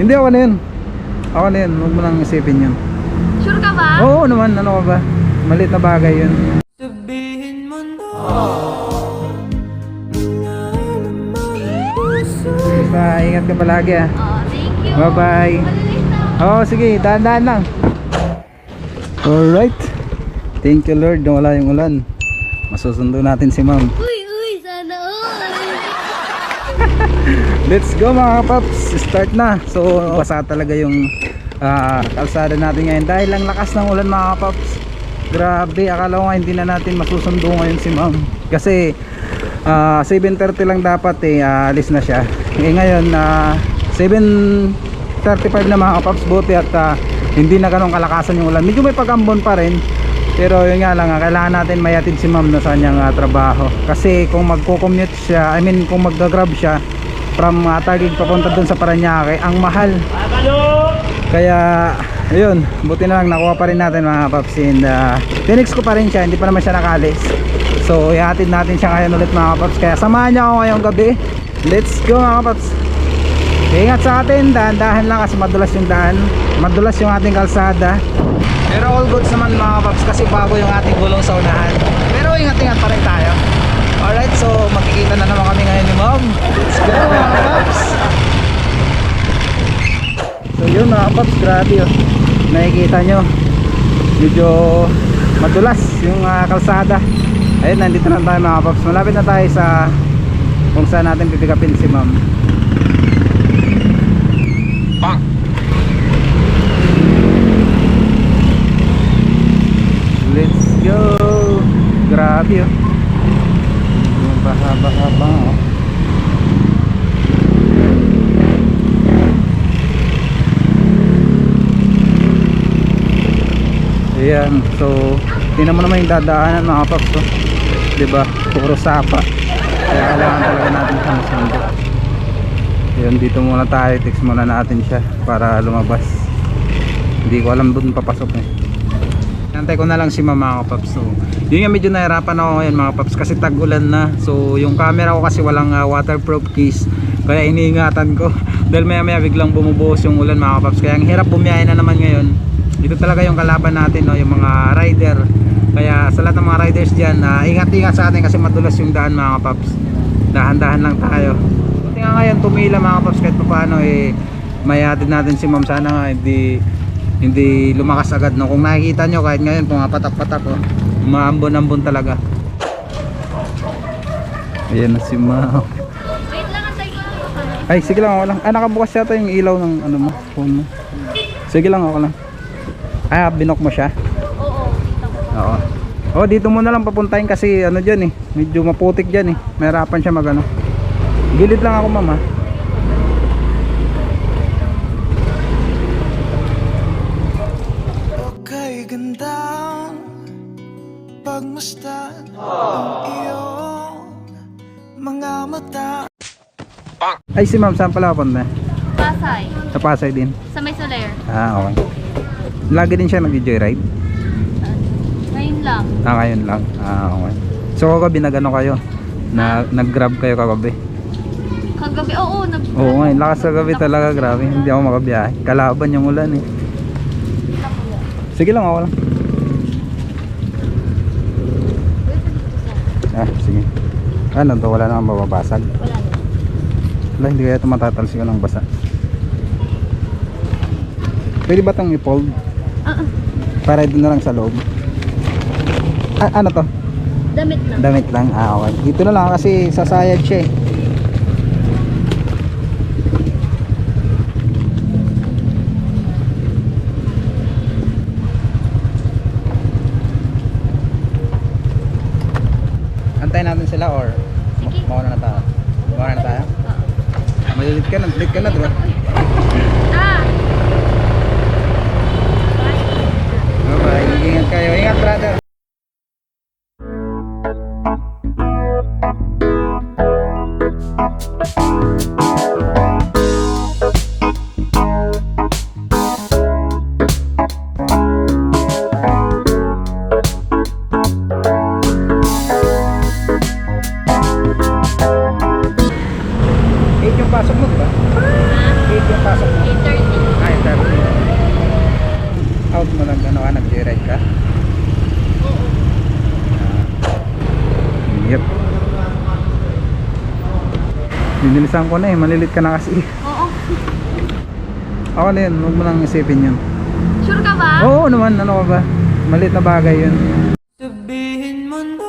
Hindi ako na yun. Ako na yun. Huwag mo nang isipin yun. Sure ka ba? Oo naman. Ano ka ba? Malit na bagay yun. Basta ingat ka palagi ah. Oh, thank you. Bye-bye. Malinis na. Oo, sige, dahan-dahan lang. Alright. Thank you Lord na wala yung ulan. Masusundo natin si ma'am. Uy, uy, sana all. Let's go mga kapaps. Start na. So, basa talaga yung ah, kalsada natin ngayon. Dahil lang lakas ng ulan mga kapaps. Grabe, akala ko nga hindi na natin masusundo ngayon si ma'am. Kasi ah, 7.30 lang dapat eh, ah, alis na siya. Eh ngayon, ah, 7.35 na mga kapaps. Buti at ah, hindi na ganun kalakasan yung ulan. Medyo may pagambon pa rin. Pero yun nga lang, kailangan natin mayatid si ma'am na sa kanyang ah, trabaho. Kasi kung magko-commute siya, I mean kung magga-grab siya from uh, Taguig papunta dun sa Paranaque, ang mahal. Kaya, ayun, buti na lang nakuha pa rin natin mga paps. And uh, tinix ko pa rin siya, hindi pa naman siya nakalis. So, ihatid natin siya ngayon ulit mga paps. Kaya samahan niya ako ngayong gabi. Let's go mga paps. Ingat sa atin, dahan-dahan lang kasi madulas yung daan. Madulas yung ating kalsada. Pero all goods naman mga paps kasi bago yung ating gulong sa unahan. Pero ingat-ingat pa rin tayo. Alright, so makikita na naman kami ngayon ni Mom. Let's go mga paps. So yun mga paps, grabe yun. Nakikita nyo, medyo madulas yung ah, kalsada. Ayun, nandito na tayo mga paps. Malapit na tayo sa kung saan natin pipikapin si Ma'am. Let's go! Grabe oh. Yung Bahaba-haba oh. Ayan, so tingnan mo naman yung dadaanan mga paps oh. 'Di ba? Puro sapa. Kaya kailangan talaga natin siyang. Ayan, dito muna tayo, text muna natin siya para lumabas. Hindi ko alam doon papasok eh. Nantay ko na lang si mama ko paps. So, yun nga medyo nahirapan ako ngayon mga paps kasi tag-ulan na. So, yung camera ko kasi walang ah, waterproof case. Kaya iniingatan ko. Dahil maya maya biglang bumubuhos yung ulan mga paps. Kaya ang hirap bumiyahe na naman ngayon. Ito talaga yung kalaban natin, no? yung mga rider. Kaya sa lahat ng mga riders dyan, ah, ingat-ingat sa atin kasi madulas yung daan mga paps. Dahan-dahan lang tayo. Nga ngayon tumila mga paps kahit pa paano eh mayatid natin si ma'am sana nga hindi hindi lumakas agad no? Kung nakikita nyo kahit ngayon pumapatak-patak oh. Maambon-ambon talaga. Ayan na si lang ako. ay sige lang ako lang. Ah nakabukas yata yung ilaw ng ano mo phone mo. Sige lang ako lang. Ah binok mo siya? Oo, oo. Oh dito mo na lang papuntahin kasi ano dyan eh. Medyo maputik dyan eh. Mahirapan siya magano gilid lang ako mama ay si ma'am saan pala papunta Pasay. sa Pasay din Sa may Soler. ah okay lagi din siya nag-joyride Ngayon lang. Ah, ngayon lang. Ah, okay. So kagabi nagano kayo? Na nag-grab kayo kagabi? Kagabi, oo, nag... Oo, ngayon lakas kagabi talaga, grabe. Hindi ako makabiyahe. Kalaban yung ulan eh. Sige lang, ako lang. Ah, sige. Ano to? Wala namang mababasag. Wala. Wala, hindi kaya ito matatalsi ko ng basa. Pwede ba itong i-fold? Ah, ah, Para doon na lang sa loob. Ah, ano to? damit lang. Damit lang. Ah, okay. Dito na lang kasi sasayad siya eh. Antayin natin sila or Sige. mauna na tayo. Mauna na tayo. Malilit ka na, late ka na, diba? Ah! Bye-bye. Ingat kayo. Ingat, brother. Dinilisan ko na eh, malilit ka na kasi. Oo. Ako na yun, huwag mo nang isipin yun. Sure ka ba? Oo naman, ano ka ba? Maliit na bagay yun. Sabihin mo na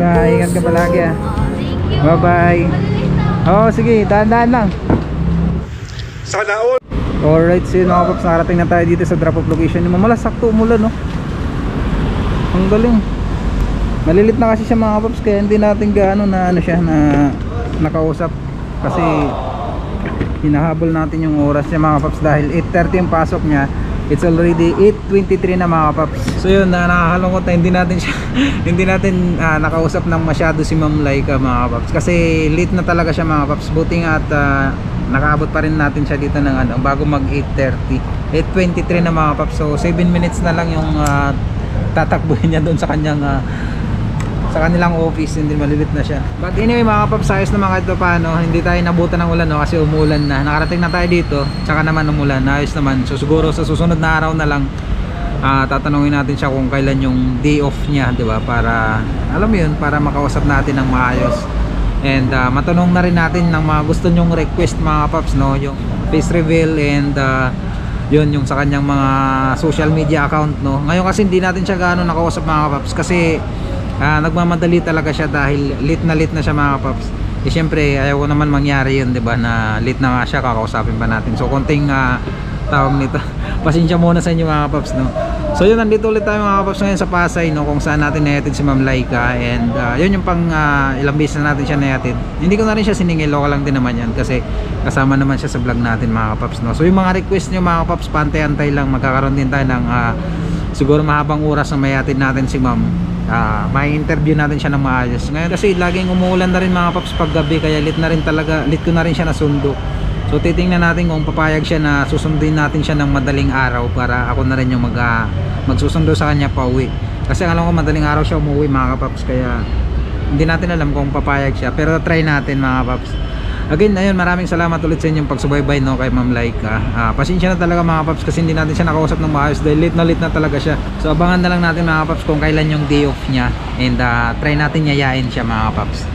Bye, ingat ka palagi ah. Oh, thank you. Bye-bye. Malinis na. Oo, sige, dahan-dahan lang. Sana all. Alright, so yun mga paps, nakarating na tayo dito sa drop off location. Yung mamala, sakto umulan, no? Ang galing. Malilit na kasi siya mga paps, kaya hindi natin gaano na ano siya, na nakausap. Kasi hinahabol natin yung oras niya mga paps dahil 8.30 yung pasok niya. It's already 8.23 na mga paps. So yun, na nakakalungkot na hindi natin siya, hindi natin ah, nakausap ng masyado si Ma'am Laika mga paps. Kasi late na talaga siya mga paps. Buti nga at ah, nakaabot pa rin natin siya dito ng ano, bago mag 8.30. 8.23 na mga paps. So 7 minutes na lang yung ah, tatakbuhin niya doon sa kanyang ah, sa kanilang office hindi malilit na siya. But anyway mga paps ayos naman kahit pa paano hindi tayo nabutan ng ulan no, kasi umulan na. Nakarating na tayo dito tsaka naman umulan. Ayos naman. So siguro sa susunod na araw na lang ah, tatanungin natin siya kung kailan yung day off niya di ba? Para alam mo yun para makausap natin ng maayos. And ah, matanong na rin natin ng mga gusto nyong request mga paps no? Yung face reveal and ah, yun yung sa kanyang mga social media account no? Ngayon kasi hindi natin siya gaano nakausap mga paps kasi ah, nagmamadali talaga siya dahil late na late na siya mga paps eh syempre ayaw ko naman mangyari yun 'di ba na late na nga siya kakausapin pa natin. So konting ah, tawag nito. Pasensya muna sa inyo mga paps no? So yun nandito ulit tayo mga paps ngayon sa Pasay no? Kung saan natin nahatid si Ma'am Laika and ah, yun yung pang ah, ilang beses na natin siya nahatid hindi ko na rin siya siningil local lang din naman yan kasi kasama naman siya sa vlog natin mga paps no? So yung mga request niyo mga paps pantay-antay lang. Magkakaroon din tayo ng ah, siguro mahabang oras na mayatid natin si ma'am ah may interview natin siya ng maayos. Ngayon kasi laging umuulan na rin mga paps pag gabi kaya lit na rin talaga lit ko na rin siya nasundo so titingnan natin kung papayag siya na susundin natin siya ng madaling araw para ako na rin yung mag, ah, magsusundo sa kanya pa uwi. Kasi alam ko madaling araw siya umuwi mga kapaps kaya hindi natin alam kung papayag siya. Pero try natin mga paps Again, ayun, maraming salamat ulit sa inyong pagsubaybay no, kay Ma'am Laika. Ah, pasensya na talaga mga paps kasi hindi natin siya nakausap ng maayos dahil late na late na talaga siya. So abangan na lang natin mga paps kung kailan yung day off niya and ah, try natin yayain siya mga paps.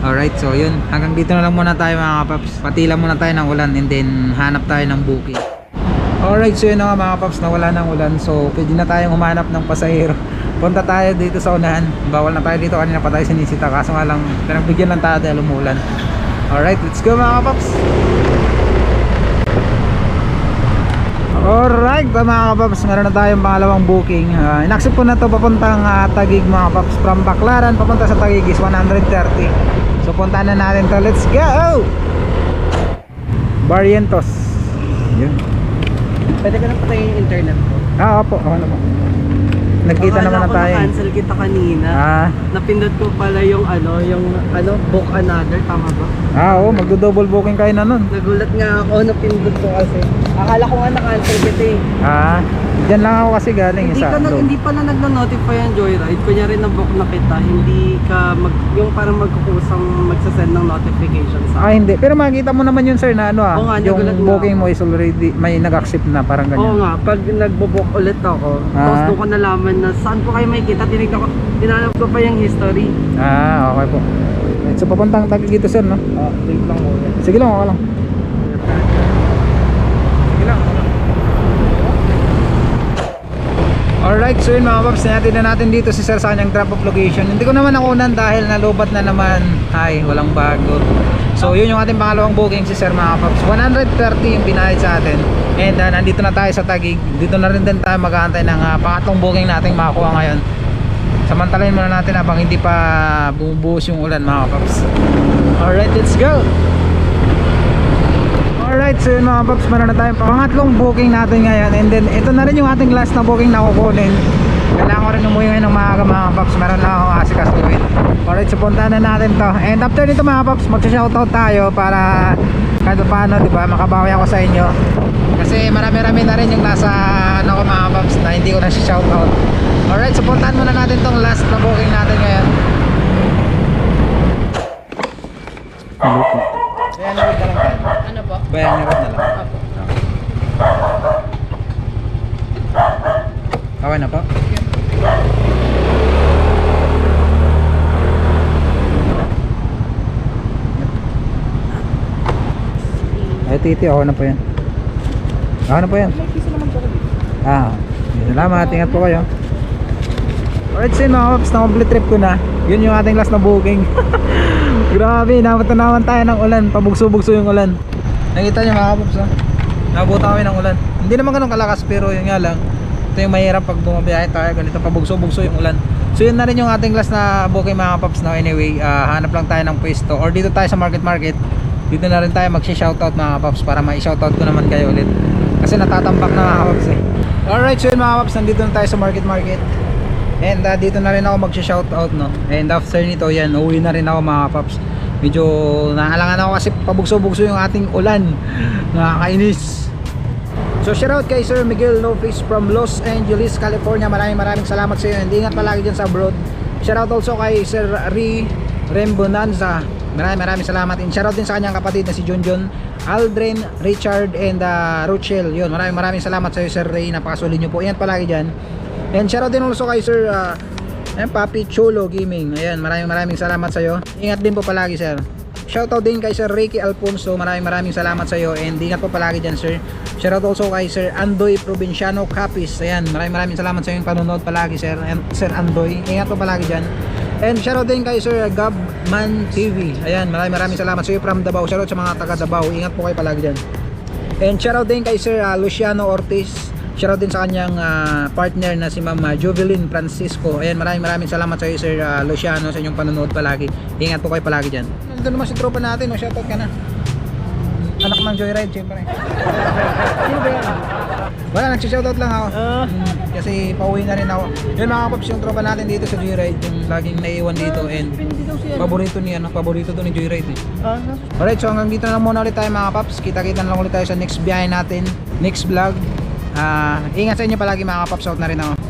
Alright, so yun, hanggang dito na lang muna tayo mga paps. Patila muna tayo ng ulan and then hanap tayo ng booking. Alright, so yun na nga mga paps, nawala ng ulan. So pwede na tayong humanap ng pasahero. Punta tayo dito sa unahan. Bawal na tayo dito, kanina pa tayo sinisita. Kaso nga lang, pinagbigyan lang tayo dahil umulan. Alright, let's go mga kapaps. Alright, mga kapaps, meron na tayong pangalawang booking. Uh, inaccept ko na to papuntang uh, Tagig mga kapaps. From Baclaran, papunta sa Tagig is 130. So puntahan na natin to. Let's go! Barrientos. Yun. Pwede ka na patayin yung internet ko. Ah, opo. Ako na po. Nagkita Akala naman na tayo. na-cancel kita kanina. Ah, Napindot ko pala yung ano, yung ano, book another, tama ba? ah, oo. Magdo-double booking kayo na nun. Nagulat nga ako, napindot ko kasi. Akala ko nga na-cancel kita eh. Ah, dyan lang ako kasi galing. Hindi, sa ka nag, loob. hindi pala nagno-notify yung Joyride. Kunya rin na-book na kita, hindi ka mag, yung parang magkukusang magsasend ng notification sa Ah, hindi. Pero makikita mo naman yun, sir, na ano ah. Oo nga, yung nagulat nga booking mo is already, may nag-accept na, parang ganyan. Oo nga, pag nagbo-book ulit ako, Ah. tapos doon ko nalaman na saan po kayo makikita, tinignan ko, tinanap ko pa yung history. Ah, okay po. Right, So, papuntang tagi dito, sir, no? Ah, wait lang muna. Sige lang, okay lang. Sige lang, okay lang. Alright, so yun mga paps, natin na natin dito si sir sa kanyang drop off location. Hindi ko naman nakunan dahil nalubat na naman. Ay, walang bago. So yun yung ating pangalawang booking si sir mga paps. 130 yung binayad sa atin. And uh, nandito na tayo sa Tagig. Dito na rin din tayo mag-aantay ng uh, pangatlong booking nating makakuha ngayon. Samantalayin muna natin habang hindi pa bumubuhos yung ulan mga paps. Alright, let's go! Alright, so yun mga paps, meron na tayong pangatlong booking natin ngayon. And then ito na rin yung ating last na booking na kukunin. Kailangan ko rin umuwi ngayon ng maaga mga paps. Meron lang akong asikasuhin. Alright, so punta na natin to. And after nito mga paps, magsha-shoutout tayo para kahit pa paano, di ba, makabawi ako sa inyo. Kasi marami-rami na rin yung nasa ano ko mga paps na hindi ko na shoutout alright, so puntahan muna natin tong last na booking natin ngayon. Ano po? Kaya nanood na lang tayo Bayaran niyo na lang. Okay na po? Ay, titi, ako na po yan. Ako na po yan. May piso naman pala dito. Ah, salamat. Ingat po kayo. Alright, so yun mga kaps, na-complete trip ko na. Yun yung ating last na booking. Grabe, naman naman tayo ng ulan. Pabugso-bugso yung ulan. Nakita niyo mga paps, oh. Nabutan kami ng ulan. Hindi naman ganun kalakas, pero yun nga lang. Ito yung mahirap pag bumabiyahe tayo. Ganito, pabugso-bugso yung ulan. So yun na rin yung ating last na booking mga paps. No? Anyway, ah, hanap lang tayo ng pwesto. Or dito tayo sa market market. Dito na rin tayo mag-shoutout mga paps para ma-shoutout ko naman kayo ulit. Kasi natatambak na mga paps eh. Alright, so yun mga paps, nandito na tayo sa market market. And uh, dito na rin ako mag-shoutout no. And after nito, yan, uwi na rin ako mga paps. Medyo naalangan ako kasi pabugso-bugso yung ating ulan. Nakakainis. So shoutout kay Sir Miguel Lopez from Los Angeles, California. Maraming maraming salamat sa iyo. And ingat palagi dyan sa abroad. Shoutout also kay Sir Ri Rembonanza. Maraming maraming salamat. And shoutout din sa kanyang kapatid na si John, Aldrin, Richard, and uh, Rochelle. Yun, maraming maraming salamat sa iyo Sir Ray. Napakasolid nyo po. Ingat palagi dyan. And shoutout din also kay Sir uh, Ayan, Papi Cholo Gaming. Ayan, maraming maraming salamat sa iyo. Ingat din po palagi, sir. Shoutout din kay Sir Ricky Alfonso. Maraming maraming salamat sa iyo and ingat po palagi diyan, sir. Shoutout also kay Sir Andoy Provinciano Capis. Ayan, maraming maraming salamat sa iyong panonood palagi, sir. And Sir Andoy, ingat po palagi diyan. And shoutout din kay Sir Gabman TV. Ayan, maraming maraming salamat sa iyo from Davao. Shoutout sa mga taga Davao. Ingat po kayo palagi diyan. And shoutout din kay Sir ah, Luciano Ortiz. Shoutout din sa kanyang ah, partner na si Ma'am ah, Jovelyn Francisco. Ayan, maraming maraming salamat sa iyo Sir ah, Luciano sa inyong panonood palagi. Ingat po kayo palagi diyan. Nandito naman si tropa natin, no? shoutout ka na. Anak ng Joyride, syempre. Sino ba yan? Wala, nagsishoutout lang ako. Mm, kasi pauwi na rin ako. Yun mga kapaps, yung tropa natin dito sa Joyride, yung laging naiwan dito and paborito ni ano, paborito to ni Joyride eh. Alright, so hanggang dito na lang muna ulit tayo mga paps. Kita-kita na lang ulit tayo sa next biyahe natin, next vlog. Ah, ingat sa inyo palagi mga paps, out na rin ako.